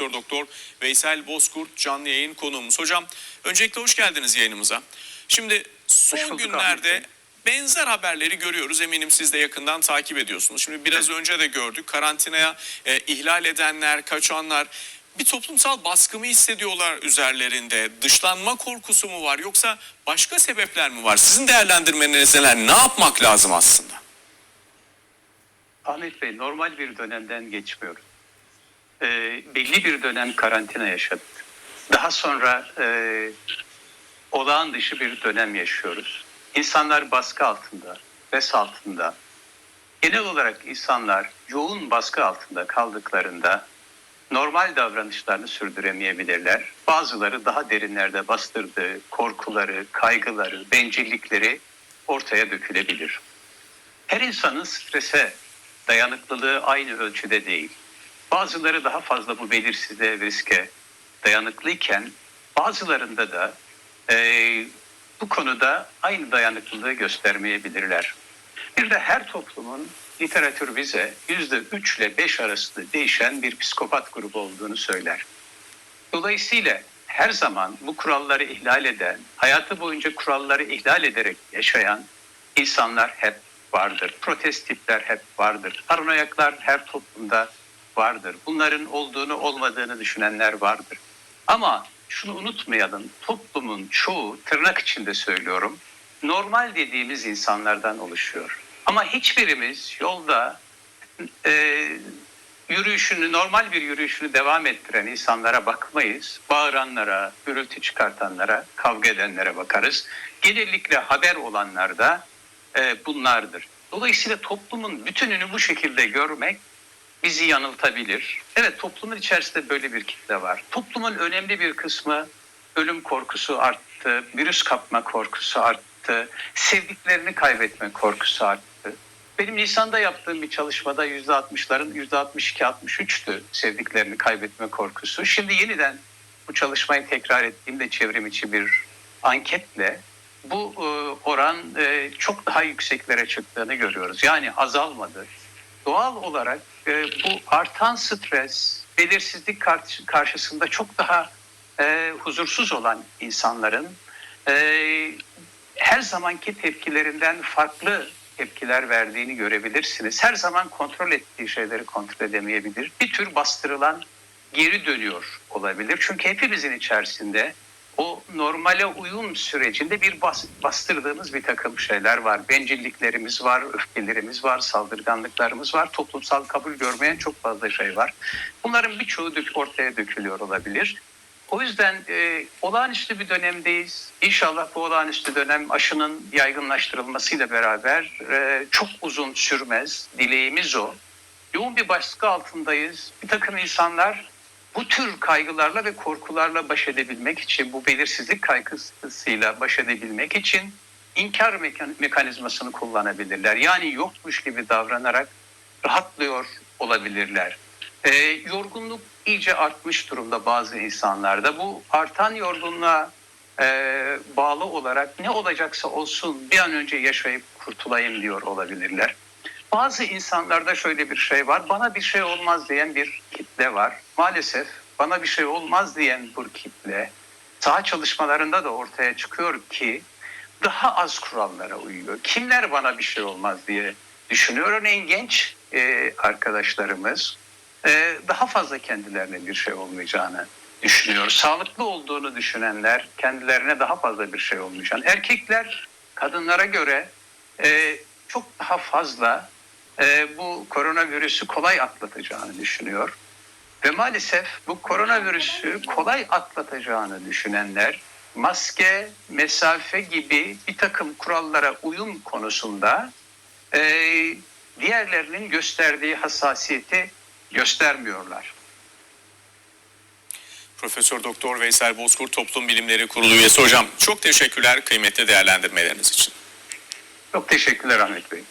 Profesör Doktor Veysel Bozkurt canlı yayın konuğumuz. Hocam öncelikle hoş geldiniz yayınımıza. Şimdi son günlerde Ahmet benzer haberleri görüyoruz. Eminim siz de yakından takip ediyorsunuz. Şimdi biraz önce de gördük. Karantinaya e, ihlal edenler, kaçanlar bir toplumsal baskı mı hissediyorlar üzerlerinde? Dışlanma korkusu mu var yoksa başka sebepler mi var? Sizin değerlendirmeniz neler? Ne yapmak lazım aslında? Ahmet Bey normal bir dönemden geçmiyoruz. Ee, belli bir dönem karantina yaşadık. Daha sonra e, olağan dışı bir dönem yaşıyoruz. İnsanlar baskı altında, res altında. Genel olarak insanlar yoğun baskı altında kaldıklarında normal davranışlarını sürdüremeyebilirler. Bazıları daha derinlerde bastırdığı korkuları, kaygıları, bencillikleri ortaya dökülebilir. Her insanın strese dayanıklılığı aynı ölçüde değil. Bazıları daha fazla bu belirsizliğe, riske dayanıklıyken bazılarında da eee, bu konuda aynı dayanıklılığı göstermeyebilirler. Bir de her toplumun literatür bize yüzde üç ile beş arasında değişen bir psikopat grubu olduğunu söyler. Dolayısıyla her zaman bu kuralları ihlal eden, hayatı boyunca kuralları ihlal ederek yaşayan insanlar hep vardır. Protest tipler hep vardır. Paranoyaklar her toplumda vardır. Bunların olduğunu olmadığını düşünenler vardır. Ama şunu unutmayalım. Toplumun çoğu tırnak içinde söylüyorum. Normal dediğimiz insanlardan oluşuyor. Ama hiçbirimiz yolda e, yürüyüşünü, normal bir yürüyüşünü devam ettiren insanlara bakmayız. Bağıranlara, gürültü çıkartanlara, kavga edenlere bakarız. Genellikle haber olanlar da e, bunlardır. Dolayısıyla toplumun bütününü bu şekilde görmek bizi yanıltabilir. Evet toplumun içerisinde böyle bir kitle var. Toplumun önemli bir kısmı ölüm korkusu arttı, virüs kapma korkusu arttı, sevdiklerini kaybetme korkusu arttı. Benim Nisan'da yaptığım bir çalışmada %60'ların %62-63'tü sevdiklerini kaybetme korkusu. Şimdi yeniden bu çalışmayı tekrar ettiğimde çevrim içi bir anketle bu e, oran e, çok daha yükseklere çıktığını görüyoruz. Yani azalmadı. Doğal olarak e, bu artan stres, belirsizlik karşı- karşısında çok daha e, huzursuz olan insanların e, her zamanki tepkilerinden farklı tepkiler verdiğini görebilirsiniz. Her zaman kontrol ettiği şeyleri kontrol edemeyebilir. Bir tür bastırılan geri dönüyor olabilir. Çünkü hepimizin içerisinde o normale uyum sürecinde bir bas- bastırdığımız bir takım şeyler var. Bencilliklerimiz var, öfkelerimiz var, saldırganlıklarımız var. Toplumsal kabul görmeyen çok fazla şey var. Bunların birçoğu dök- ortaya dökülüyor olabilir. O yüzden e, olağanüstü bir dönemdeyiz. İnşallah bu olağanüstü dönem aşının yaygınlaştırılmasıyla beraber e, çok uzun sürmez. Dileğimiz o. Yoğun bir baskı altındayız. Bir takım insanlar bu tür kaygılarla ve korkularla baş edebilmek için, bu belirsizlik kaygısıyla baş edebilmek için inkar mekan- mekanizmasını kullanabilirler. Yani yokmuş gibi davranarak rahatlıyor olabilirler. Ee, yorgunluk iyice artmış durumda bazı insanlarda. Bu artan yorgunluğa e, bağlı olarak ne olacaksa olsun bir an önce yaşayıp kurtulayım diyor olabilirler. Bazı insanlarda şöyle bir şey var. Bana bir şey olmaz diyen bir kitle var. Maalesef bana bir şey olmaz diyen bu kitle saha çalışmalarında da ortaya çıkıyor ki daha az kurallara uyuyor. Kimler bana bir şey olmaz diye düşünüyor. Örneğin genç e, arkadaşlarımız e, daha fazla kendilerine bir şey olmayacağını düşünüyor. Sağlıklı olduğunu düşünenler kendilerine daha fazla bir şey olmayacağını. Erkekler kadınlara göre e, çok daha fazla e, bu koronavirüsü kolay atlatacağını düşünüyor. Ve maalesef bu koronavirüsü kolay atlatacağını düşünenler maske, mesafe gibi bir takım kurallara uyum konusunda e, diğerlerinin gösterdiği hassasiyeti göstermiyorlar. Profesör Doktor Veysel Bozkurt Toplum Bilimleri Kurulu üyesi hocam. Çok teşekkürler kıymetli değerlendirmeleriniz için. Çok teşekkürler Ahmet Bey.